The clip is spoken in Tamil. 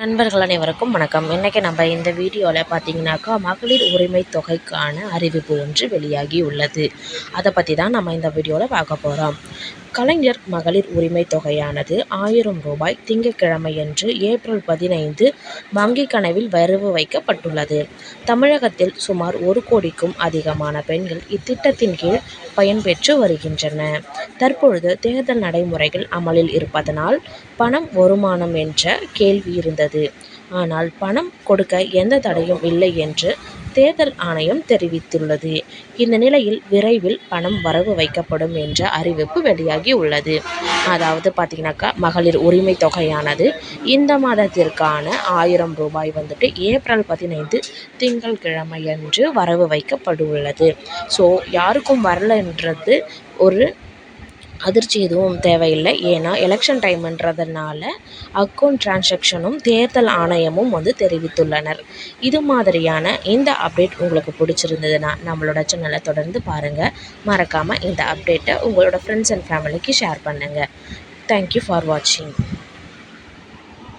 நண்பர்கள் அனைவருக்கும் வணக்கம். இன்றைக்கி நம்ம இந்த வீடியோவில் பார்த்தீங்கன்னாக்கா மகளிர் உரிமை தொகைக்கான அறிவிப்பு ஒன்று வெளியாகி உள்ளது அதை பற்றி தான் நம்ம இந்த வீடியோவில் பார்க்க போகிறோம் கலைஞர் மகளிர் உரிமை தொகையானது ஆயிரம் ரூபாய் திங்கட்கிழமையன்று ஏப்ரல் பதினைந்து வங்கிக் கனவில் வரவு வைக்கப்பட்டுள்ளது. தமிழகத்தில் சுமார் ஒரு கோடிக்கும் அதிகமான பெண்கள் இத்திட்டத்தின் கீழ் பயன்பெற்று வருகின்றன. தற்பொழுது தேர்தல் நடைமுறைகள் அமலில் இருப்பதனால் பணம் வருமானம் என்ற கேள்வி இருந்தது. ஆனால் பணம் கொடுக்க எந்த தடையும் இல்லை என்று தேர்தல் ஆணையம் தெரிவித்துள்ளது. இந்த நிலையில் விரைவில் பணம் வரவு வைக்கப்படும் என்ற அறிவிப்பு வெளியாகி உள்ளது. அதாவது பார்த்தீங்கன்னாக்கா மகளிர் உரிமை தொகையானது இந்த மாதத்திற்கான ஆயிரம் ரூபாய் வந்துட்டு ஏப்ரல் பதினைந்து திங்கட்கிழமையன்று வரவு வைக்கப்பட்டுள்ளது. ஸோ யாருக்கும் வரலன்றது ஒரு அதிர்ச்சி எதுவும் தேவையில்லை. ஏன்னா எலெக்ஷன் டைம்ன்றதுனால அக்கௌண்ட் ட்ரான்ஸாக்ஷனும் தேர்தல் ஆணையமும் வந்து தெரிவித்துள்ளனர். இது மாதிரியான இந்த அப்டேட் உங்களுக்கு பிடிச்சிருந்ததுன்னா நம்மளோட சேனலை தொடர்ந்து பாருங்கள் மறக்காமல் இந்த அப்டேட்டை உங்களோட ஃப்ரெண்ட்ஸ் அண்ட் ஃபேமிலிக்கு ஷேர் பண்ணுங்கள் தேங்க்யூ ஃபார் வாட்சிங்